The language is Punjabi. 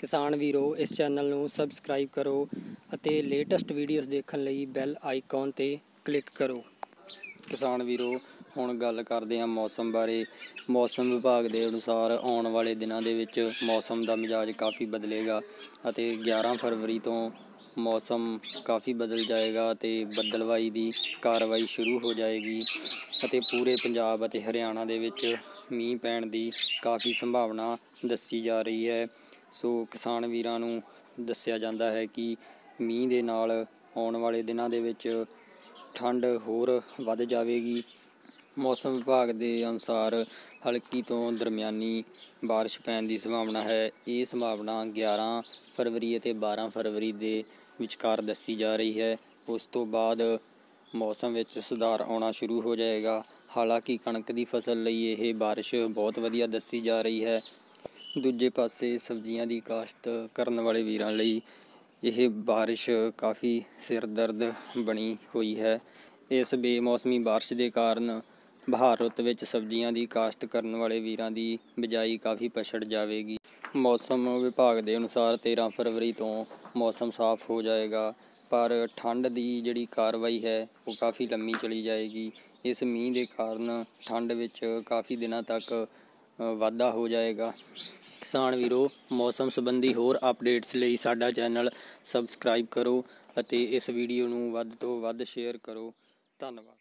ਕਿਸਾਨ ਵੀਰੋ, ਇਸ ਚੈਨਲ ਨੂੰ ਸਬਸਕ੍ਰਾਈਬ ਕਰੋ ਅਤੇ ਲੇਟੈਸਟ ਵੀਡੀਓਜ਼ ਦੇਖਣ ਲਈ ਬੈਲ ਆਈਕਨ ਤੇ ਕਲਿੱਕ ਕਰੋ। ਕਿਸਾਨ ਵੀਰੋ, ਹੁਣ ਗੱਲ ਕਰਦੇ ਹਾਂ ਮੌਸਮ ਬਾਰੇ। ਮੌਸਮ ਵਿਭਾਗ ਦੇ ਅਨੁਸਾਰ ਆਉਣ ਵਾਲੇ ਦਿਨਾਂ ਦੇ ਵਿੱਚ ਮੌਸਮ ਦਾ ਮਿਜਾਜ ਕਾਫੀ ਬਦਲੇਗਾ ਅਤੇ 11 ਫਰਵਰੀ ਤੋਂ ਮੌਸਮ ਕਾਫੀ ਬਦਲ ਜਾਏਗਾ ਅਤੇ ਬੱਦਲਵਾਈ ਦੀ ਕਾਰਵਾਈ ਸ਼ੁਰੂ ਹੋ ਜਾਏਗੀ ਅਤੇ ਪੂਰੇ ਪੰਜਾਬ ਅਤੇ ਹਰਿਆਣਾ ਦੇ ਵਿੱਚ ਮੀਂਹ ਪੈਣ ਦੀ ਕਾਫੀ ਸੰਭਾਵਨਾ ਦੱਸੀ ਜਾ ਰਹੀ ਹੈ। ਸੋ ਕਿਸਾਨ ਵੀਰਾਂ ਨੂੰ ਦੱਸਿਆ ਜਾਂਦਾ ਹੈ ਕਿ ਮੀਂਹ ਦੇ ਨਾਲ ਆਉਣ ਵਾਲੇ ਦਿਨਾਂ ਦੇ ਵਿੱਚ ਠੰਡ ਹੋਰ ਵੱਧ ਜਾਵੇਗੀ ਮੌਸਮ ਵਿਭਾਗ ਦੇ ਅਨੁਸਾਰ ਹਲਕੀ ਤੋਂ ਦਰਮਿਆਨੀ بارش ਪੈਣ ਦੀ ਸੰਭਾਵਨਾ ਹੈ ਇਹ ਸੰਭਾਵਨਾ 11 ਫਰਵਰੀ ਅਤੇ 12 ਫਰਵਰੀ ਦੇ ਵਿਚਕਾਰ ਦੱਸੀ ਜਾ ਰਹੀ ਹੈ ਉਸ ਤੋਂ ਬਾਅਦ ਮੌਸਮ ਵਿੱਚ ਸੁਧਾਰ ਆਉਣਾ ਸ਼ੁਰੂ ਹੋ ਜਾਏਗਾ ਹਾਲਾਂਕਿ ਕਣਕ ਦੀ ਫਸਲ ਲਈ ਇਹ بارش ਬਹੁਤ ਵਧੀਆ ਦੱਸੀ ਜਾ ਰਹੀ ਹੈ ਦੂਜੇ ਪਾਸੇ ਸਬਜ਼ੀਆਂ ਦੀ ਕਾਸ਼ਤ ਕਰਨ ਵਾਲੇ ਵੀਰਾਂ ਲਈ ਇਹ ਬਾਰਿਸ਼ ਕਾਫੀ ਸਿਰ ਦਰਦ ਬਣੀ ਹੋਈ ਹੈ। ਇਸ ਬੇਮੌਸਮੀ ਬਾਰਿਸ਼ ਦੇ ਕਾਰਨ ਬਹਾਰ ਰੁੱਤ ਵਿੱਚ ਸਬਜ਼ੀਆਂ ਦੀ ਕਾਸ਼ਤ ਕਰਨ ਵਾਲੇ ਵੀਰਾਂ ਦੀ ਬਿਜਾਈ ਕਾਫੀ ਪਛੜ ਜਾਵੇਗੀ। ਮੌਸਮ ਵਿਭਾਗ ਦੇ ਅਨੁਸਾਰ 13 ਫਰਵਰੀ ਤੋਂ ਮੌਸਮ ਸਾਫ਼ ਹੋ ਜਾਏਗਾ, ਪਰ ਠੰਡ ਦੀ ਜਿਹੜੀ ਕਾਰਵਾਈ ਹੈ ਉਹ ਕਾਫੀ ਲੰਮੀ ਚਲੀ ਜਾਏਗੀ। ਇਸ ਮੀਂਹ ਦੇ ਕਾਰਨ ਠੰਡ ਵਿੱਚ ਕਾਫੀ ਦਿਨਾਂ ਤੱਕ ਵਾਧਾ ਹੋ ਜਾਏਗਾ। ਕਿਸਾਨ ਵੀਰੋ, ਮੌਸਮ ਸੰਬੰਧੀ ਹੋਰ ਅਪਡੇਟਸ ਲਈ ਸਾਡਾ ਚੈਨਲ ਸਬਸਕ੍ਰਾਈਬ ਕਰੋ ਅਤੇ ਇਸ ਵੀਡੀਓ ਨੂੰ ਵੱਧ ਤੋਂ ਵੱਧ ਸ਼ੇਅਰ ਕਰੋ। ਧੰਨਵਾਦ।